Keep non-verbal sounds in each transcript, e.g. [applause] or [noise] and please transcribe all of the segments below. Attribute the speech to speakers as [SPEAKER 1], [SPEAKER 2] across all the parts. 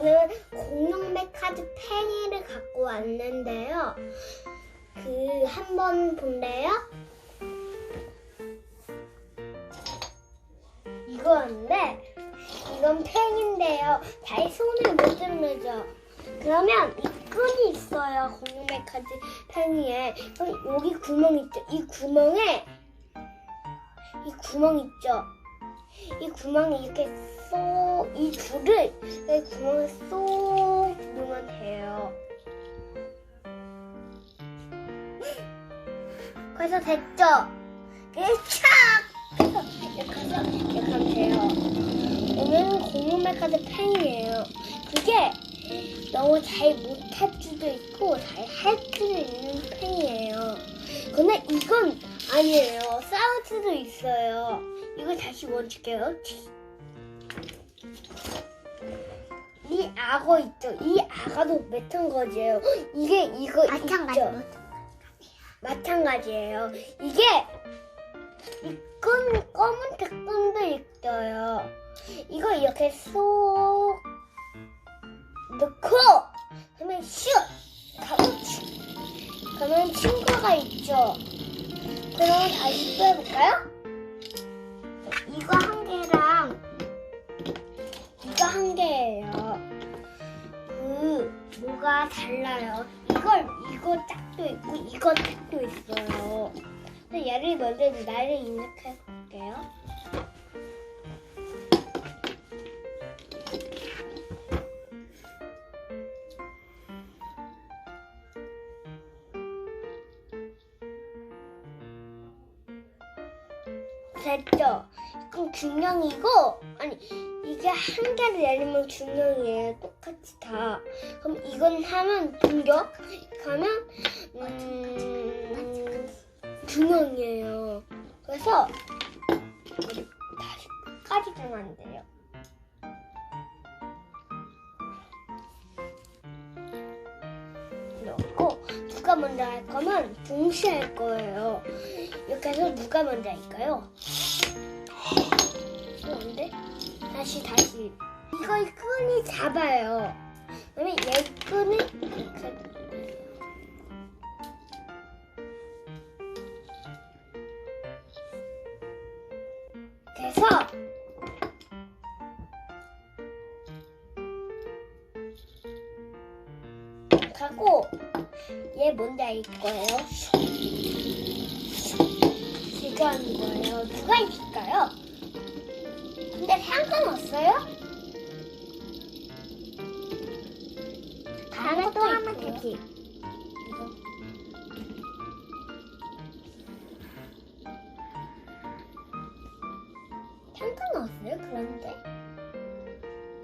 [SPEAKER 1] 오늘 공룡백 카드 팽이를 갖고 왔는데요. 그 한번 볼래요? 이거인데 이건 팽인데요. 잘 손을 못 들면서 그러면 이 끈이 있어요. 공룡백 카드 팽이에 여기 구멍 있죠? 이 구멍에 이 구멍 있죠? 이 구멍에 이렇게 쏙 이 줄을 이 구멍에 쏙 넣으면 돼요. 그래서 됐죠? 이착! 그래서 이렇게 해서 이렇게 하면 돼요. 오늘은 공룡말 카드 팽이에요. 그게 너무 잘 못할 수도 있고 잘 할 수도 있는 팽이에요. 근데 이건 아니에요. 싸울 수도 있어요. 이거 다시 원칠게요. 이 악어 있죠? 이 악어도 마찬가지예요. 이게 이거 있죠? 마찬가지예요. 이게 이끈 검은 색 끈도 있어요. 이거 이렇게 쏙 넣고 그러면 슉 가면 슉 그러면 친구가 있죠. 그럼 다시 또 해볼까요? 달라요? 이걸 이거 짝도 있고 이거 짝도 있어요. 근데 얘를 먼저 나를 입력해 볼게요. 됐죠? 그럼 균형이고 아니 이게 한 개를 내리면 균형이에요. 똑같이 다. 그럼 이건 하면 공격 가면 음, 균형이에요. 그래서 우리 다시 끝까지 되면 안 돼요. 먼저 할 거면 동시에 할 거예요. 이렇게 해서 누가 먼저 할까요? 그런데 다시 다시 이거 끈이 잡아요. 그러면 얘 끈을 이렇게 돼서 가고 얘 뭔지 알 거예요. 제가 하는 거예요. 누가 이길까요? 근데 상관없어요? 다음에 또 하면 되지. 상관없어요, 그런데.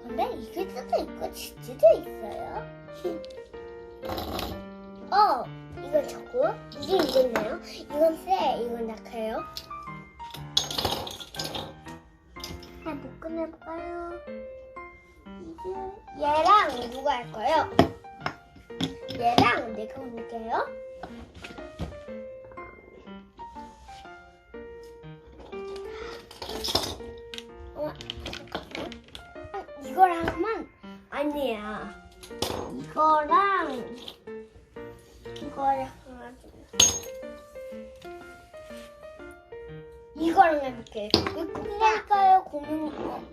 [SPEAKER 1] 근데 이길 수도 있고 질 수도 있어요. [laughs] 어, 이건 적고, 이게 이거네요. 이건 세, 이건 약해요. 못 끝내볼까요? 이제 얘랑 누가 할 거예요? 얘랑 내가 볼게요. 어. 아, 이거랑 하면 아니야. 이거랑 이거랑 이거랑 해볼게. 물고기가 이길까요? 공룡이 어.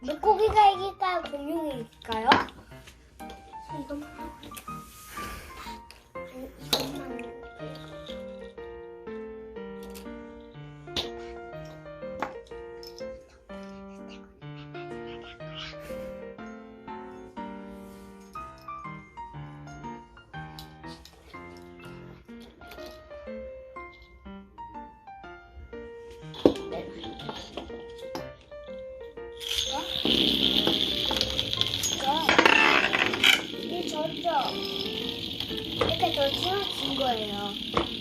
[SPEAKER 1] 물고기가 이길까요? 공룡이 이길까요? 이것 이게 졌죠? 이렇게 졌지만 진 거예요.